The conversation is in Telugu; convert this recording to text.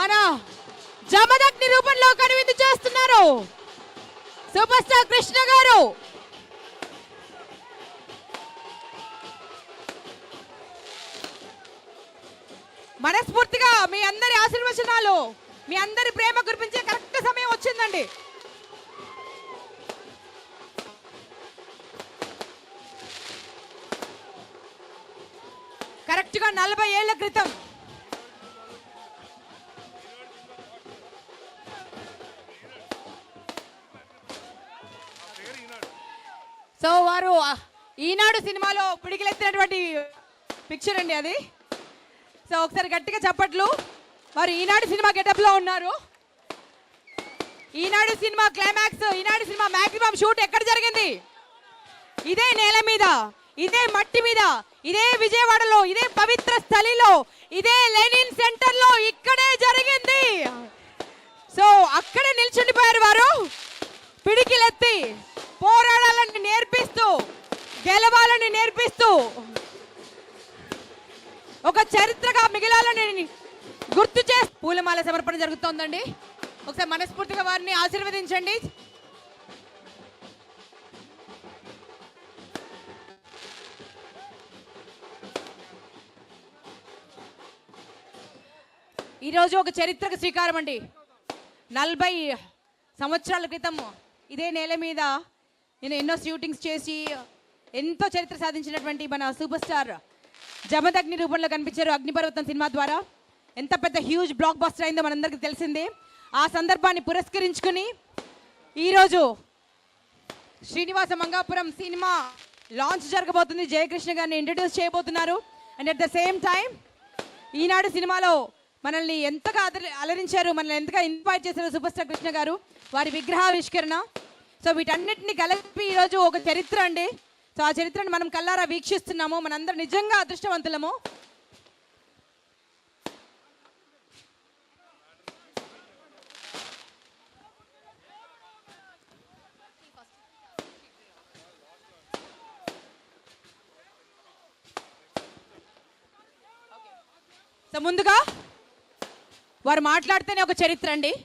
మన జమదగ్ని రూపంలో కనువిందు చేస్తున్నారు. సూపర్ స్టార్ కృష్ణ గారు. మనస్ఫూర్తిగా మీ అందరి ఆశీర్వచనాలు మీ అందరి ప్రేమ కురిపించే కరెక్ట్ సమయం వచ్చిందండి. కరెక్ట్గా నలభై ఏళ్ళ క్రితం సో వారు ఈనాడు సినిమాలో పిడికిలెత్తినటువంటి పిక్చర్ అండి అది. సో ఒకసారి గట్టిగా చప్పట్లు. వారు ఈనాడు సినిమా గెటప్లో ఉన్నారు. Eenadu cinema climax Eenadu cinema maximum shoot ఎక్కడ జరిగింది? ఇదే నేల మీద ఇదే మట్టి మీద ఇదే విజయవాడలో ఇదే పవిత్ర స్థలిలో ఇదే లెనిన్ సెంటర్లో ఇక్కడే జరిగింది. సో అక్కడే నిల్చుండిపోయారు వారు. పిడికిలెత్తి గెలవాలని నేర్పిస్తూ ఒక చరిత్రగా మిగిలాలని గుర్తు చేసి పూలమాల సమర్పణ జరుగుతోందండి. ఒకసారి మనస్ఫూర్తిగా వారిని ఆశీర్వదించండి. ఈరోజు ఒక చరిత్రకు శ్రీకారం అండి. నలభై సంవత్సరాల క్రితం ఇదే నేల మీద నేను ఎన్నో షూటింగ్స్ చేసి ఎంతో చరిత్ర సాధించినటువంటి మన సూపర్ స్టార్ జమదగ్ని రూపంలో కనిపించారు అగ్నిపర్వతం సినిమా ద్వారా. ఎంత పెద్ద హ్యూజ్ బ్లాక్ బస్టర్ అయిందో మనందరికీ తెలిసిందే. ఆ సందర్భాన్ని పురస్కరించుకుని ఈరోజు శ్రీనివాస మంగాపురం సినిమా లాంచ్ జరగబోతుంది. జయకృష్ణ గారిని ఇంట్రడ్యూస్ చేయబోతున్నారు. And at the same time Eenadu సినిమాలో మనల్ని ఎంతగా అలరించారు మనల్ని ఎంతగా ఇన్వైట్ చేశారు సూపర్ స్టార్ కృష్ణ గారు. వారి విగ్రహావిష్కరణ. సో వీటన్నిటిని కలిపి ఈరోజు ఒక చరిత్ర అండి. సో ఆ చరిత్రను మనం కల్లారా వీక్షిస్తున్నాము. మనందరం నిజంగా అదృష్టవంతులము. సో ముందుగా వారు మాట్లాడితేనే ఒక చరిత్ర అండి.